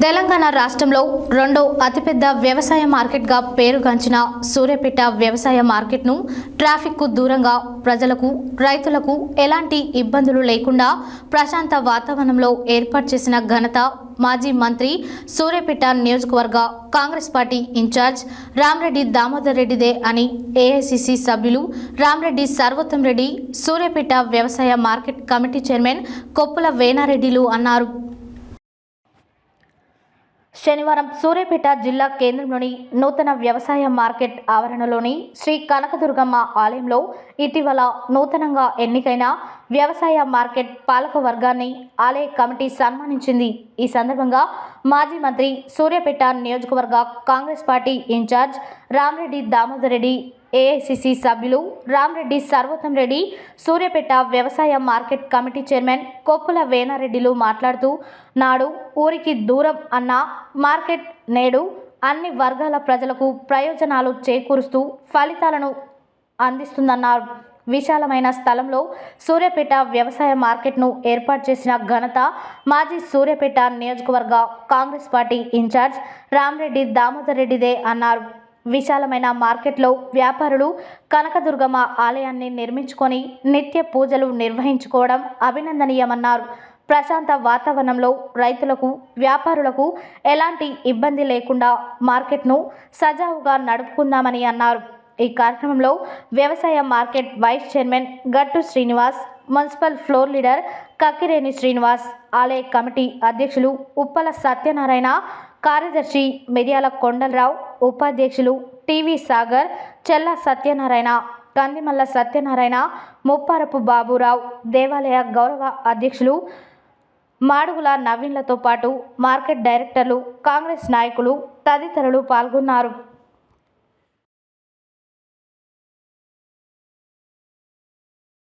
తెలంగాణ రాష్ట్రంలో రెండో అతిపెద్ద వ్యవసాయ మార్కెట్గా పేరుగాంచిన సూర్యాపేట వ్యవసాయ మార్కెట్ను ట్రాఫిక్కు దూరంగా ప్రజలకు రైతులకు ఎలాంటి ఇబ్బందులు లేకుండా ప్రశాంత వాతావరణంలో ఏర్పాటు చేసిన ఘనత మాజీ మంత్రి సూర్యాపేట నియోజకవర్గ Congress party in-charge Ramreddy Damodar రెడ్డిదే అని ఏఐసిసి సభ్యులు రామ్రెడ్డి సర్వోత్తం రెడ్డి సూర్యాపేట వ్యవసాయ మార్కెట్ కమిటీ చైర్మన్ కొప్పుల వేనారెడ్డిలు అన్నారు. శనివారం సూర్యాపేట జిల్లా కేంద్రంలోని నూతన వ్యవసాయ మార్కెట్ ఆవరణలోని శ్రీ కనకదుర్గమ్మ ఆలయంలో ఇటీవల నూతనంగా ఎన్నికైన వ్యవసాయ మార్కెట్ పాలక వర్గాన్ని ఆలయ కమిటీ సన్మానించింది. ఈ సందర్భంగా మాజీ మంత్రి సూర్యాపేట నియోజకవర్గ Congress party in-charge Ramareddy Damodar Reddy AICC సభ్యులు రామ్రెడ్డి సర్వోత్తం రెడ్డి సూర్యపేట వ్యవసాయ మార్కెట్ కమిటీ చైర్మన్ కొప్పుల వేనారెడ్డిలు మాట్లాడుతూ నాడు ఊరికి దూరం అన్న మార్కెట్ నేడు అన్ని వర్గాల ప్రజలకు ప్రయోజనాలు చేకూరుస్తూ ఫలితాలను అందిస్తుందన్నారు. విశాలమైన స్థలంలో సూర్యాపేట వ్యవసాయ మార్కెట్ను ఏర్పాటు చేసిన ఘనత మాజీ సూర్యాపేట నియోజకవర్గ Congress party in-charge Ramreddy Damodar రెడ్డిదే అన్నారు. విశాలమైన మార్కెట్లో వ్యాపారులు కనకదుర్గమ్మ ఆలయాన్ని నిర్మించుకొని నిత్య పూజలు నిర్వహించుకోవడం అభినందనీయమన్నారు. ప్రశాంత వాతావరణంలో రైతులకు వ్యాపారులకు ఎలాంటి ఇబ్బంది లేకుండా మార్కెట్ను సజావుగా నడుపుకుందామని అన్నారు. ఈ కార్యక్రమంలో వ్యవసాయ market vice chairman Gattu Srinivas municipal floor leader Kakkireni Srinivas ఆలయ కమిటీ అధ్యక్షులు ఉప్పల సత్యనారాయణ కార్యదర్శి మిర్యాల కొండలరావు ఉపాధ్యక్షులు టీవీ సాగర్ చెల్ల సత్యనారాయణ కందిమల్ల సత్యనారాయణ ముప్పారపు బాబురావు దేవాలయ గౌరవ అధ్యక్షులు మాడుగుల నవీన్లతో పాటు మార్కెట్ డైరెక్టర్లు కాంగ్రెస్ నాయకులు తదితరులు పాల్గొన్నారు.